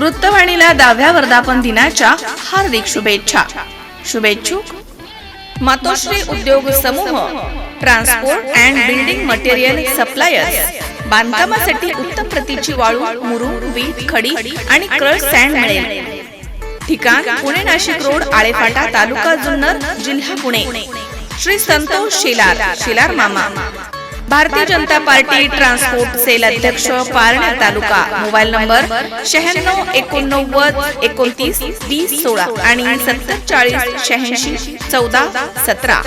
वृत्तवाणीला दहाव्या वर्धापन दिनाच्या हार्दिक शुभेच्छा. शुभेच्छुक मातोश्री उद्योग समूह transport and building material suppliers बांधकामासाठी उत्तम प्रतीची वाळू मुरुम वीट खडी आणि क्रश सँड मिळेल. ठिकाण पुणे नाशिक रोड आळेफाटा तालुका जुन्नर जिल्हा पुणे. श्री संतोष शेलार शेलार मामा. Bharatiya Janata party transport sale अध्यक्ष पारणे तालुका. मोबाईल नंबर शहाण्णव एकोणनव्वद एकोणतीस वीस सोळा आणि सत्तर चाळीस शहाऐंशी चौदा सतरा.